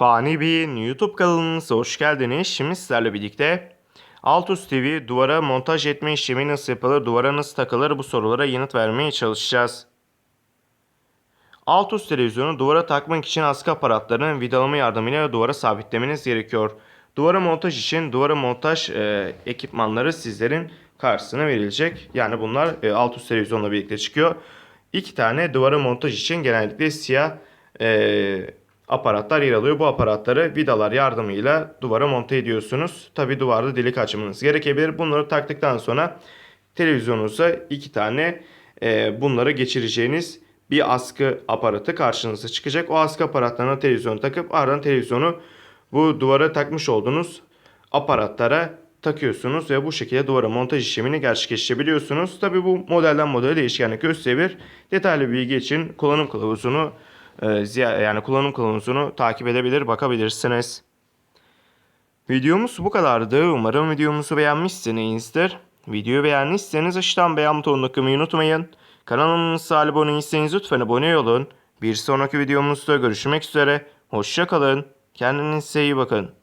Fani Bey'in YouTube kanalınıza hoş geldiniz. Şimdi sizlerle birlikte Altus TV duvara montaj etme işlemi nasıl yapılır, duvara nasıl takılır bu sorulara yanıt vermeye çalışacağız. Altus televizyonu duvara takmak için askı aparatlarının vidalama yardımıyla duvara sabitlemeniz gerekiyor. Duvara montaj için duvara montaj e, ekipmanları sizlerin karşısına verilecek. Yani bunlar e, Altus televizyonla birlikte çıkıyor. İki tane duvara montaj için genellikle siyah e, aparatlar yer alıyor. Bu aparatları vidalar yardımıyla duvara monte ediyorsunuz. Tabi duvarda delik açmanız gerekebilir. Bunları taktıktan sonra televizyonunuza iki tane e, bunları geçireceğiniz bir askı aparatı karşınıza çıkacak. O askı aparatlarına televizyonu takıp ardından televizyonu bu duvara takmış olduğunuz aparatlara takıyorsunuz ve bu şekilde duvara montaj işlemini gerçekleştirebiliyorsunuz. Tabi bu modelden modele değişkenlik gösterebilir. Detaylı bilgi için kullanım kılavuzunu yani kullanım kılavuzunu takip edebilir, bakabilirsiniz. Videomuz bu kadardı. Umarım videomuzu beğenmişsinizdir. Videoyu beğendiyseniz aşağıdan beğen butonuna kılmayı unutmayın. Kanalımıza abone değilseniz lütfen abone olun. Bir sonraki videomuzda görüşmek üzere. Hoşça kalın. Kendinize iyi bakın.